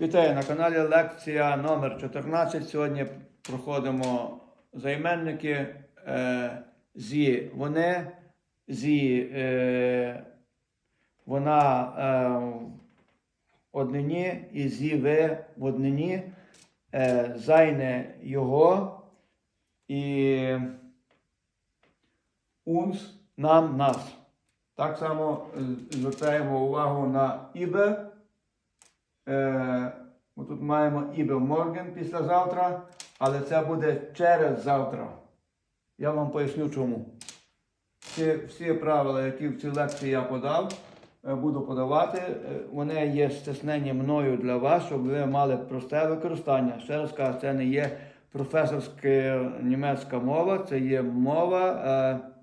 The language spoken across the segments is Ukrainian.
Вітаю на каналі лекція номер 14. Сьогодні проходимо займенники е, зі вони, зі е, вона е, в однині і зі ви в однині, е, зайне його і унс нам нас. Так само е, звертаємо увагу на ібе. Е, тут маємо ібе морген післязавтра, але це буде через завтра. Я вам поясню чому. Всі, всі правила, які в цій лекції я подав, е, буду подавати. Е, Вони є стеснені мною для вас, щоб ви мали просте використання. Ще раз кажу, це не є професорська німецька мова, це є мова. Е,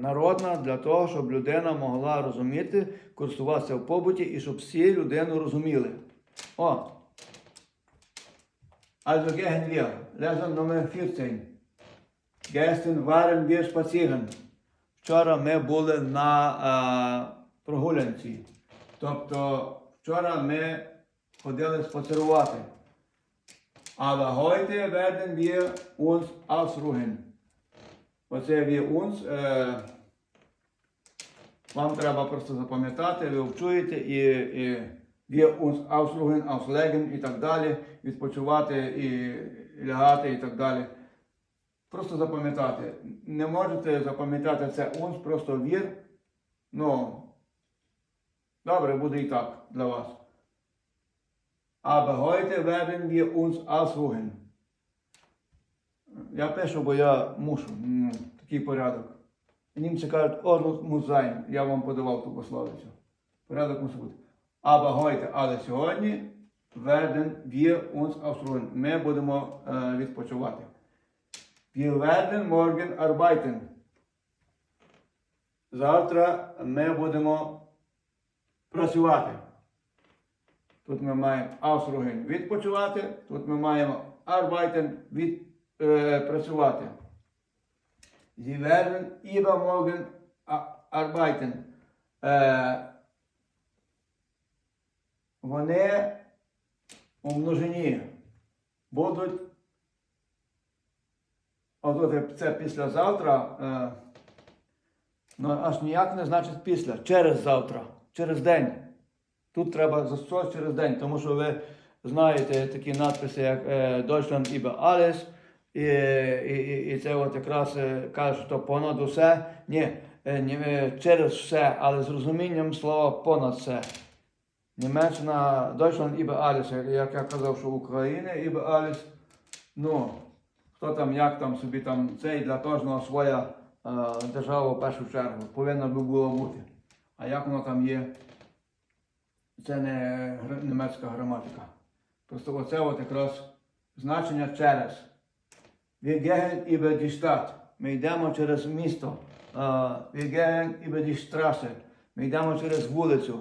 Народна для того, щоб людина могла розуміти, користуватися в побуті і щоб всі людину розуміли. О! Also gehen wir. Lesson Nummer 14. Gestern waren wir spazieren. Вчора ми були на е, прогулянці. Тобто вчора ми ходили спацерувати. Aber heute werden wir uns ausruhen. Оце uns. Е, вам треба просто запам'ятати, ви вчуєте і, і uns ausruhen, auslegen і так далі, відпочивати і, лягати і так далі. Просто запам'ятати. Не можете запам'ятати це uns, просто wir. Ну, добре, буде і так для вас. Aber heute werden wir uns ausruhen. Я пишу, бо я мушу. Такий порядок. Німці кажуть, muss sein. Я вам подавав ту пословицю. Порядок мусить бути. Aber heute, але сьогодні werden wir uns ausruhen. Ми будемо е, відпочивати. Wir werden morgen arbeiten. Завтра ми будемо працювати. Тут ми маємо ausruhen відпочивати, тут ми маємо arbeiten від, е, працювати. Sie werden übermorgen arbeiten. Вони у множині будуть. От це післязавтра. Е, ну, аж ніяк не значить після. Через завтра, через день. Тут треба застосовувати через день, тому що ви знаєте такі надписи, як е, Deutschland über alles. І, і, і, і це от якраз е, каже, що понад усе. Ні, е, ні, е, через все, але з розумінням слова понад все. Німеччина, Deutschland über alles, як- я казав, що Україна über alles. Ну, хто там, як там собі там цей для кожного своя е, держава в першу чергу повинна би було бути. А як воно там є, це не німецька граматика. Просто оце от якраз значення через. Wir gehen über die Stadt. Ми йдемо через місто. Wir gehen über die Straße. Ми йдемо через вулицю.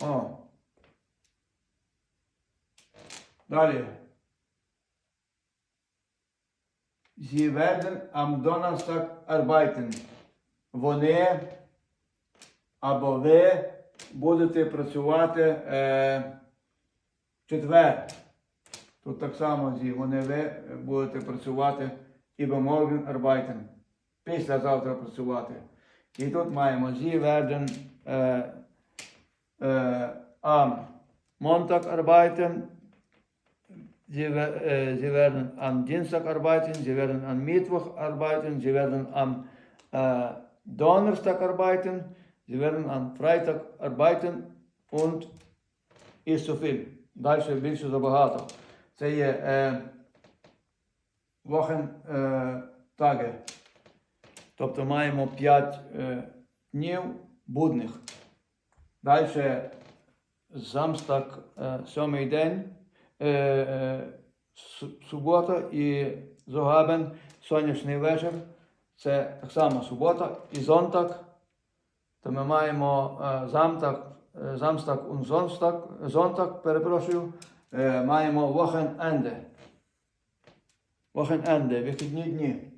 О. Далі. Sie werden am Donnerstag arbeiten. Вони або ви будете працювати е, четвер. Тут так само зі вони ви будете працювати übermorgen arbeiten. Післязавтра працювати. І тут маємо Sie werden е, е, am Montag arbeiten. Sie, äh, sie werden am Dienstag arbeiten, sie werden am Mittwoch arbeiten, sie werden am äh, Donnerstag arbeiten, sie werden am Freitag arbeiten und ist so viel. Далі більше забагато. Це є е, wochen, е, таги. Тобто маємо 5 е, днів будних. Далі Замстак, е, сьомий день, е, е, субота і зогабен, сонячний вечір. Це так само субота і зонтак. То ми маємо е, замтак, е, замстак і зонтак, перепрошую, маємо вохен-енде. Вохен-енде, вихідні дні.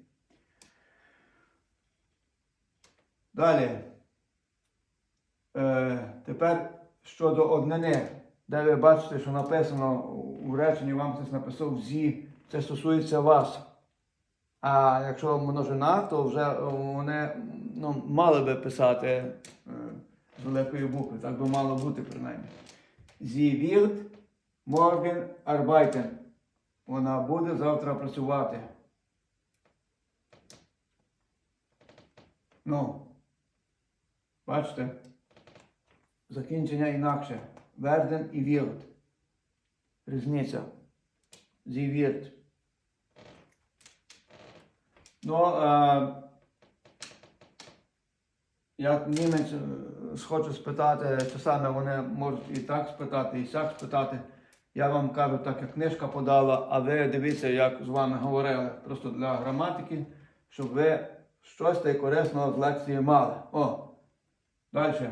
Далі. Е, тепер щодо однини. де ви бачите, що написано у реченні, вам хтось написав зі, це стосується вас. А якщо множина, то вже вони ну, мали би писати е, з великої букви. Так би мало бути принаймні. Sie wird morgen arbeiten. Вона буде завтра працювати. Ну, бачите? Закінчення інакше. Werden і wird. Різниця. Wird. Ну, е, як німець схоче спитати, часами вони можуть і так спитати, і сяк спитати. Я вам кажу, так як книжка подала, а ви дивіться, як з вами говорили, просто для граматики, щоб ви щось та корисного з лекції мали. О, далі.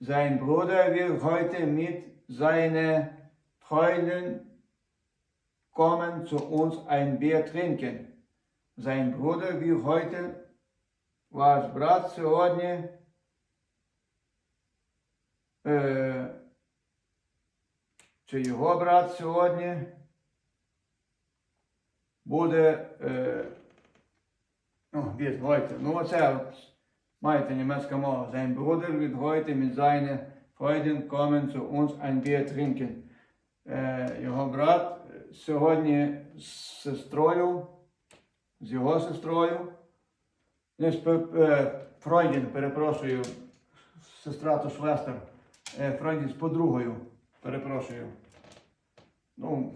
Sein Bruder will heute mit seiner Freundin kommen zu uns ein Bier trinken. Sein Bruder will heute, ваш брат сьогодні, е, чи його брат сьогодні буде, е, ну, від heute. Ну, оце маєте німецька мова. Sein Bruder heute mit seiner Freundin kommen zu uns ein Bier trinken. Е, його брат сьогодні з сестрою, з його сестрою, не з е, перепрошую, сестра то Швестер, е, з подругою, перепрошую. Ну,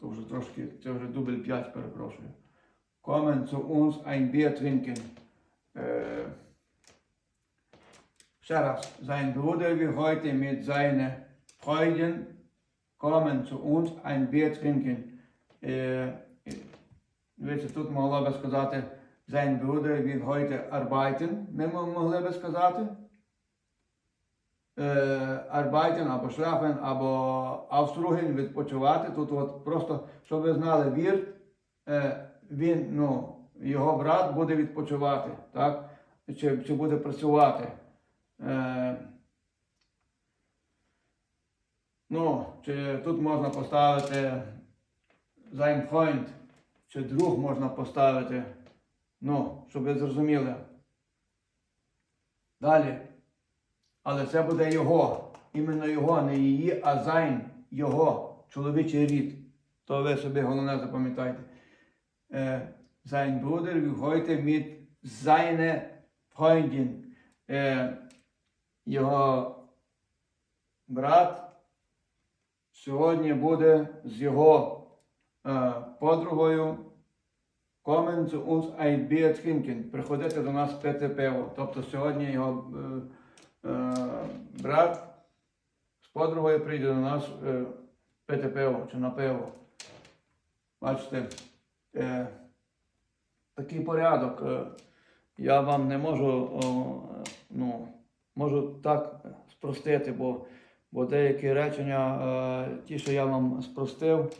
то вже трошки, це вже дубль 5, перепрошую. Kommen zu uns ein Bier trinken. Е, ще раз, sein Bruder will heute mit seiner Freundin kommen zu uns ein Bier trinken. Е, е, Дивіться, тут могла би сказати sein Bruder will heute arbeiten. Ми могли би сказати. Е, arbeiten або schlafen, або aufruhen, відпочивати. Тут от просто, щоб ви знали, вір, е, він, ну, його брат буде відпочивати, так? Чи, чи буде працювати. Е, ну, чи тут можна поставити sein Freund, чи друг можна поставити. Ну, щоб ви зрозуміли. Далі. Але це буде його. Іменно його, не її, а зайн його, чоловічий рід. То ви собі головне запам'ятайте. Sein Bruder will heute mit. Е, його брат сьогодні буде з його е, подругою Kommen zu uns ein. Приходити до нас пити пиво. Тобто сьогодні його е, брат з подругою прийде до нас е, пити пиво чи на пиво. Бачите, е, такий порядок. Е, я вам не можу, е, ну, можу так спростити, бо, бо деякі речення, е, ті, що я вам спростив,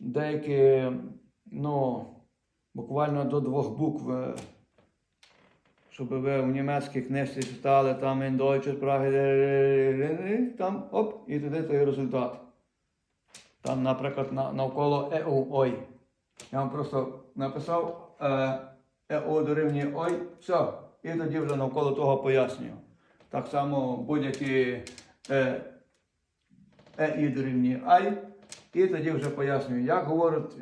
деякі, ну, буквально до двох букв, е, щоб ви в німецькій книжці читали, там Deutsche Sprache, там оп, і туди той результат. Там, наприклад, на, навколо ЕУ ой. Я вам просто написав е, ЕУ дорівнює ой, все. І тоді вже навколо того пояснюю. Так само будь-які е, ЕІ дорівнює ай. І тоді вже пояснюю, як говорять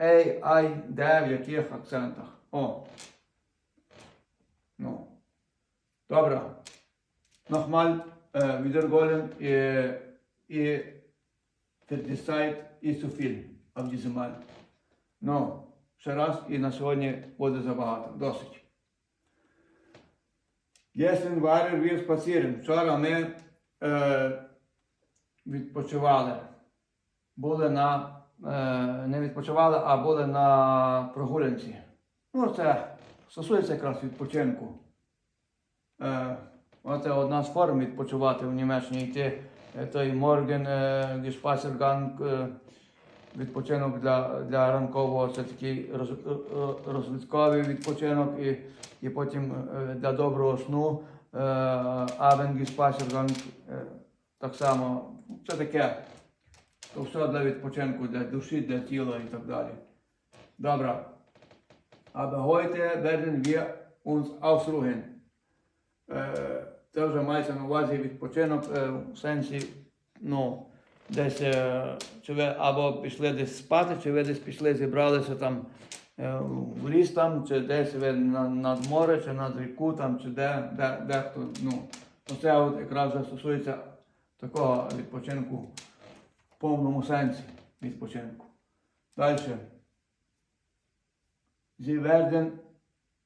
ей, ай, де, в яких акцентах. О. Добре. Nochmal äh, wiederholen äh, äh, die Zeit ist zu viel auf diesem Mal. Ну, ще раз і на сьогодні буде забагато. Досить. Gestern waren wir spazieren. Вчора ми е, відпочивали. Були на. Е, не відпочивали, а були на прогулянці. Ну, це стосується якраз відпочинку. Е, оце одна з форм відпочивати в Німеччині. Йти е, той Морген, е, е, відпочинок для, для ранкового, це такий роз, розвитковий відпочинок і, і потім для доброго сну. Абен е, так само. Це таке. То все для відпочинку, для душі, для тіла і так далі. Добре. Aber heute werden wir uns ausruhen. Е, Це вже мається на увазі відпочинок е, в сенсі, ну, десь е, чи ви або пішли десь спати, чи ви десь пішли, зібралися там в ліс там, чи десь ви на, над море, чи над ріку там, чи де, де, де хто. Ну, оце от якраз стосується такого відпочинку в повному сенсі відпочинку. Далі. Sie werden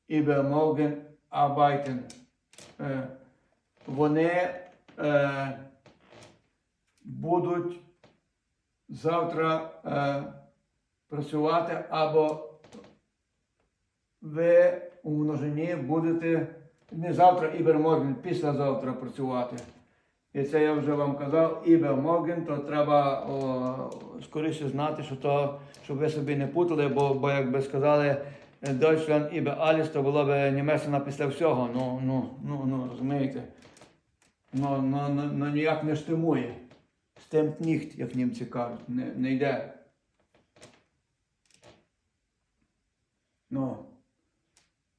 übermorgen arbeiten. Е, Вони е, будуть завтра е, працювати або ви у множині будете не завтра, іберморген, післязавтра працювати. І це я вже вам казав, іберморген, то треба о, скоріше знати, що то, щоб ви собі не путали, бо, бо як би сказали, Deutschland ібе Аліс, то було б Німеччина після всього. Ну, ну, ну, ну, розумієте. Ну, ну, ну, ну ніяк не штимує. Стемт ніхт, як німці кажуть, не, не йде. Ну,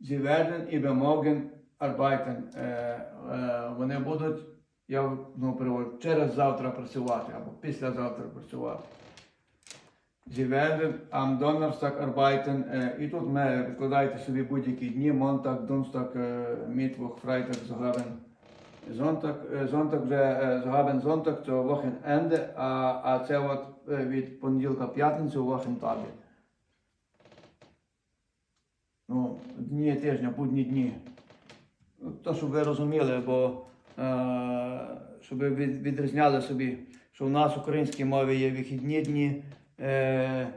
Sie werden übermorgen arbeiten. Е, е, вони будуть, я ну, переводжу, через завтра працювати або післязавтра працювати. Sie werden am Donnerstag arbeiten. І тут ми відкладаєте собі будь-які дні, Монтаг, Донстаг, е, Мітвох, Фрайтаг, Зогабен. Зонтак, е, зонтак вже е, Зогабен Зонтак, це Вохененде, а, а це от від понеділка п'ятницю Вохентагі. Ну, дні тижня, будні дні. Ну, То, щоб ви розуміли, бо е, щоб ви відрізняли собі, що в нас в українській мові є вихідні дні е,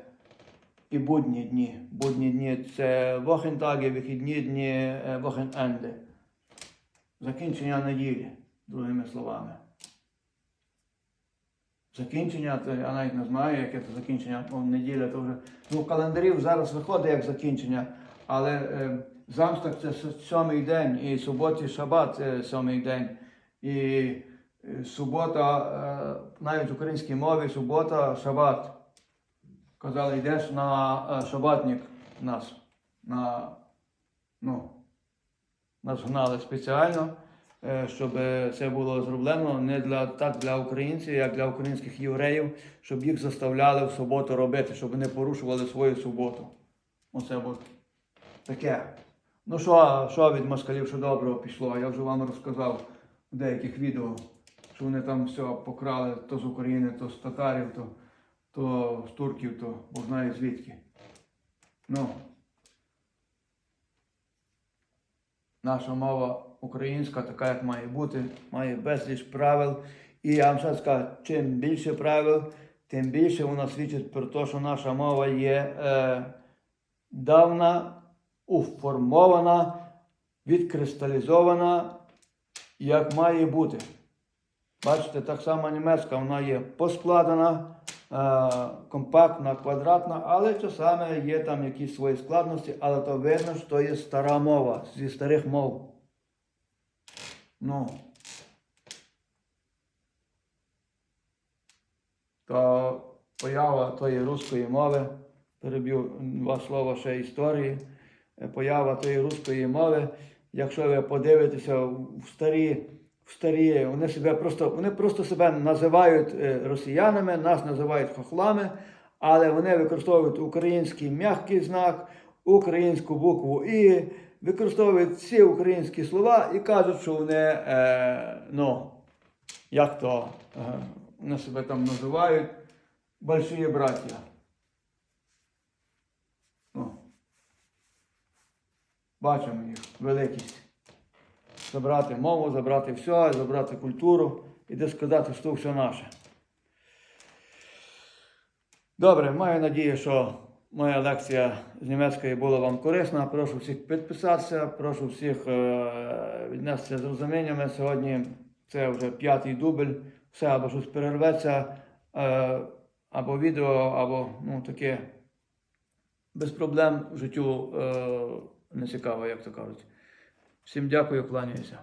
і будні дні. Будні дні це вохентаги, вихідні дні е. Закінчення неділі, другими словами. Закінчення, то я навіть не знаю, яке це закінчення ну, неділя, то вже. Ну, в календарі зараз виходить як закінчення, але е, замстак це сьомий день, і суботі шабат це сьомий день. І субота, е, навіть в українській мові, субота, шабат. Казали, йдеш на е, шабатник нас. На, ну, нас гнали спеціально, е, щоб це було зроблено не для, так для українців, як для українських євреїв, щоб їх заставляли в суботу робити, щоб вони порушували свою суботу. Оце от таке. Ну що, що від москалів, що доброго пішло? Я вже вам розказав в деяких відео, що вони там все покрали то з України, то з татарів, то, то з турків, то знає звідки. Ну. Наша мова українська, така як має бути, має безліч правил. І я вам ще скажу, чим більше правил, тим більше вона свідчить про те, що наша мова є е, давна, уформована, відкристалізована, як має бути. Бачите, так само німецька, вона є поскладена, компактна, квадратна, але часами є там якісь свої складності, але то видно, що є стара мова зі старих мов. Ну. То поява тої руської мови, переб'ю два слова ще історії. Е, Поява тої руської мови, якщо ви подивитеся в старі, в старі, вони себе просто, вони просто себе називають е, росіянами, нас називають хохлами, але вони використовують український м'який знак, українську букву І, використовують всі українські слова і кажуть, що вони, е, ну, як то, е, вони себе там називають больші браття. Ну, бачимо їх великість. Забрати мову, забрати все, забрати культуру і де сказати, що все наше. Добре, маю надію, що моя лекція з німецької була вам корисна. Прошу всіх підписатися, прошу всіх е, віднестися з розуміннями. Сьогодні це вже п'ятий дубль, все або щось перерветься, е, або відео, або ну, таке без проблем в життю е, не цікаво, як то кажуть. Всім дякую, кланяюся.